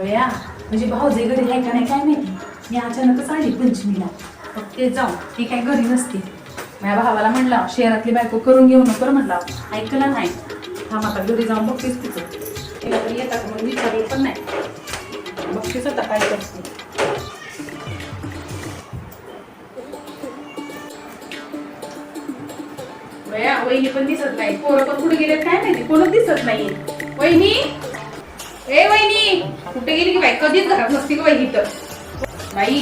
बया म्हणजे भाऊजे घरी आहे का नाही काय माहिती. मी अचानकच आली पंचमीला. मग ते जाऊ ती काय घरी नसते. माझ्या भावाला म्हणला शहरातली बायको करून घेऊ नको म्हणला ऐकलं नाही. हा आता घरी जाऊन बघतेस तिचं. तिला येतात म्हणून विचारलं पण नाही. बघतेच आता काय करते. वहिनी पण दिसत नाही. पोरं पण कुठे गेलेत काय माहिती? कोणच दिसत नाही वहिनी! ए वहिनी कुठे गेली की बाई? कधीच घरात नसती की बाई तर. बाई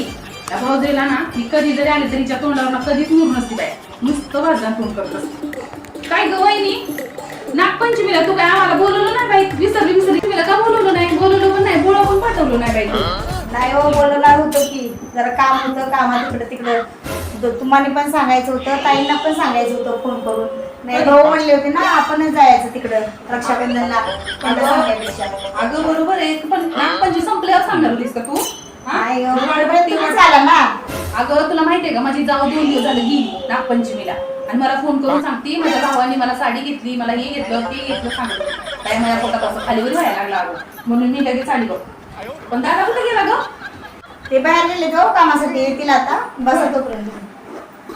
त्या भाऊजरीला ना मी कधी जरी आले तरी तिच्या तोंडावर ना कधीच मूर नसते बाई. नुसतं भाजन फोन करत असते. काय ग वहिनी? नागपंचमीला तू काय आम्हाला बोलवलं नाही बाई? विसरली विसरली. तुम्हाला का बोलवलं नाही? बोलवलं पण नाही बोलावून पण पाठवलं नाही बाई नाही हो बोलवणार होतं की. जरा काम होतं कामात इकडं तिकडं. द- तुम्हाला पण सांगायचं होतं ताईंना पण सांगायचं होतं फोन करून. नाही भाऊ म्हणले होते ना आपणच जायचं तिकडं रक्षाबंधनला. त्यांना सांगायपेक्षा अगं बरोबर आहे. पण नागपंचमी संपल्यावर सांगणार होतीस का तू? हा? नाही हो, बरोबर ना. अगं तुला माहितीये का माझी जाऊ दोन दिवस झालं गेली नागपंचमीला आणि मला फोन करून सांगते माझ्या भावाने मला साडी घेतली मला हे घेतलं ते घेतलं सांगितलं. काय माझ्या असं खालीवर व्हायला लागला अगं. म्हणून मी लगेच आली बघ. पण दादा कुठे गेला ग? ते बाहेर गेले जाऊ कामासाठी. येतील आता. बसा तोपर्यंत.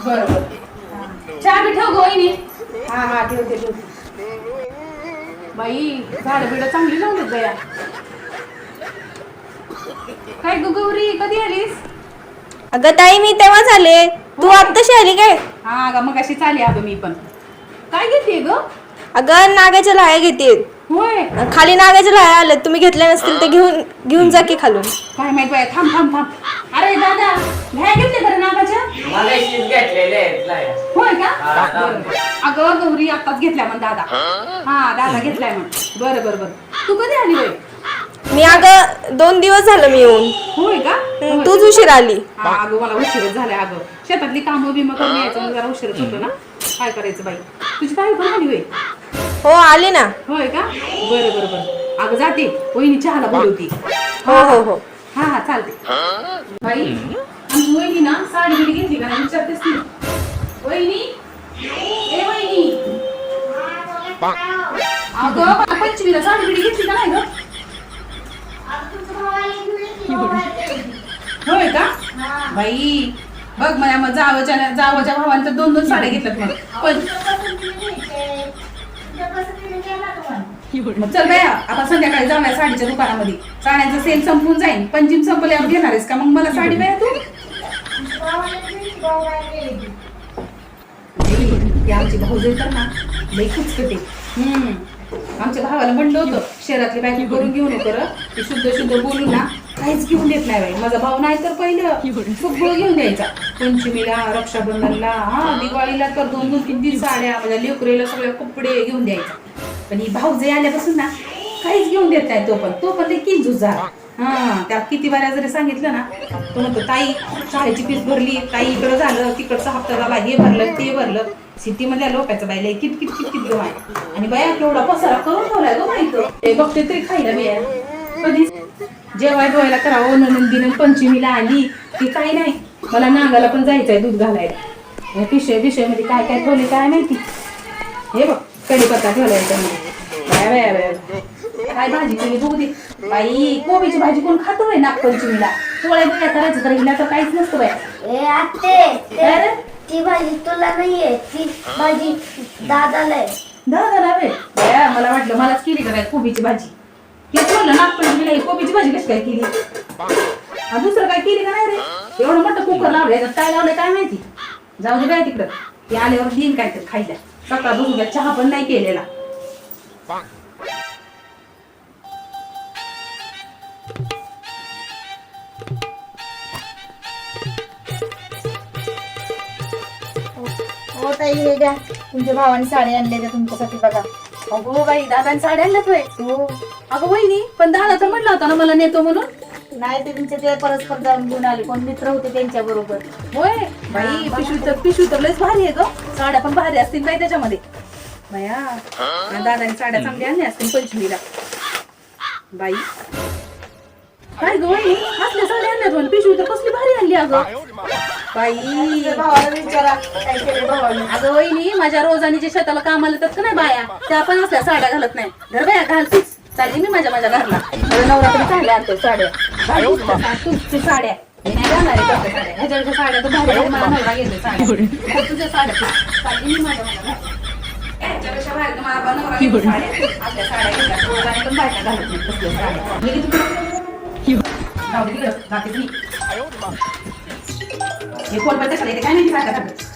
चहा बी ठेव गोईनी हा हा ठेवते ठेवते बाई झाड बिड चांगली लावून देत बया. काय ग गौरी कधी आलीस? अगं ताई मी तेव्हाच आले तू आत्ताशी आली काय? हा ग मग अशी चाली अगं मी पण. काय घेते ग? अगं नागाच्या लाया घेते होय? खाली नागाच्या लाया आल्यात. तुम्ही घेतल्या नसतील तर घेऊन घेऊन जा की खालून. काय माहीत बाय थांब थांब थांब. अरे दादा घ्या घेतले खरं नागाच्या मला इशीच घेतलेले आहेत लाया. होय का? हा, हा. बरं. अगं गौरी आताच घेतल्या म्हण दादा. हा? दादा घेतलाय म्हण. बरं बरं बरं. तू कधी आली बाई? मी अगं दोन दिवस झालं मी येऊन. होय का? तूच उशीर आली. हा अगं मला उशीरच झालाय अगं. शेतातली कामं बिमं करून यायचं मग जरा उशीरच होतो ना. काय करायचं बाई? तुझी ताई पण आली होय हो आली ना. होय का? बरं बरं बरं. अगं जाते. वहिनी चहाला बोलवती. हो हो हो. हा हा चालते बाई आमची वहिनी ना साडी बिडी घेतली का नाही विचारतेस ती. वहिनी? ए वहिनी. अगं मला पंचमीला साडी बिडी घेतली का नाही ग? होय का? बाई बघ मला मग जावच्या जावच्या भावांच्या दोन दोन साड्या घेतल्यात मग पण मग चल बाया आता संध्याकाळी जाऊया साडीच्या दुकानामध्ये. साड्यांचा सेल संपून जाईल पंचम संपल्यावर घेणार आहेस का? मग मला साडी बाया तू? ती आमची भाऊजई तर ना लई खुचकटे हम्म. आमच्या भावाला म्हणलं होतं शहरातली बायको करून घेऊ नको. ती शुद्ध शुद्ध बोलून ना काहीच घेऊन देत नाही बाई. माझा भाऊ नाही तर पहिलं सगळं घेऊन द्यायचा. पंचमीला रक्षाबंधनला हा दिवाळीला तर दोन दोन तीन तीन साड्या माझ्या लेकरीला सगळे कपडे घेऊन द्यायचा. पण ही भाऊजई आल्यापासून ना काहीच घेऊन देत नाही तो पण. तो पण ते किंजूस झाला. हा त्यात किती बऱ्या जरी सांगितलं ना तो म्हणतो ताई शाळेची फीस भरली ताई इकडं झालं तिकडचा हप्ता झाला हे भरलं ते भरलं. सिटी मधल्या लोकांचं बायला कित कित कित कित माय आणि बाया केवढा पसारा करून ठेवलाय गो माहीत ते. बघते तरी खायला बिया कधी जेवाय धुवायला करावं नंदिन पंचमीला आली की काही नाही. मला नागाला पण जायचंय दूध घालायला. या पिशव्या पिशव्यामध्ये काय काय ठेवले काय माहिती? हे बघ. कढीपत्ता ठेवलाय त्यामध्ये बाया बाया बाया. काय भाजी केली बघू दे. बाई कोबीची भाजी कोण खातो बाई नागपंचमीला? पोळ्या बिळ्या करायचं तर हिला तर काहीच नसतं बाय. ए आते काय रे? ती भाजी तुला नाहीये ती भाजी दादाला आहे. दादा लावे बाया मला वाटलं मलाच केली का काय कोबीची भाजी? हे ठेवलं नागपंचमीला ही कोबीची भाजी कशी काय केली? हा, दुसरं काय केली का नाही रे? एवढं मोठं कुकर लावलंय याच्यात काय लावलंय काय माहिती? जाऊ दे काय तिकडं. ते आल्यावर देईन काय तर खायला. सकाळ बघू द्या चहा पण नाही केलेला हो ताई हे द्या तुमच्या भावाने साडी आणली त्या तुमच्यासाठी बघा. अगो बाई दादाने साड्या आणल्यात होय हो. अगं वहिनी पण दादा तर म्हणला होता ना मला नेतो म्हणून. नाही ते तुमचे ते परस्पर जाऊन घेऊन आले. कोण मित्र होते त्यांच्या बरोबर. होय? बाई पिशवी तर पिशवी तर लयच भारी आहे ग. साड्या पण भारी असतील बाई त्याच्यामध्ये. बाया दादाने साड्या चांगल्या आणल्या असतील पंचमीला. बाई. काय ग वहिनी असल्या साड्या आणल्यात म्हण पिशवी तर कसली भारी आणली अगं. बाई. भावाला विचारा. काय केलं भावाने? अगं वहिनी माझ्या रोजानी जे शेताला कामाला येतात का नाही बाया? त्या पण असल्या साड्या घालत नाही. धर बाया घाल तीच. चालली मी माझ्या माझ्या घरला. माझा नवरा तरी चालल्या आणतो साड्या. साड्या. मी नाही घालणार आहे तसल्या साड्या. ह्याच्यापेक्षा साड्या तर भारी भारी मला नवरा घेतोय साड्या. तर तुझ्या साड्या चालली मी माझ्या माझ्या घरला ह्याच्यापेक्षा भारी तर मला नवरा घेतोय साड्या. आपल्या साड्या घेतल्या पोरांनी पण बायका घालत नाही तसल्या साड्या. मी किती जाऊ दे तिकडं. जाते मी हे फोन पण कशाला येते. काय माहिती सारखं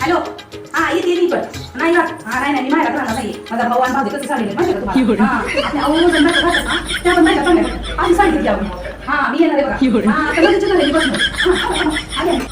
हॅलो? हा येते येते पण नाही हा नाही नाही मी माझ्या राहणार नाही माझा भाऊ आणि भाऊ कसं साडी माहिती का तुम्हाला? हा आपल्या आवडून जर बायका घालतात ना त्या पण बायका चांगल्या घालतात. आम्ही साडी घेतली हा मी येणार आहे बघा हा तर लगेच येणार आहे, बस मग. हा, हा, हा, आले, आले.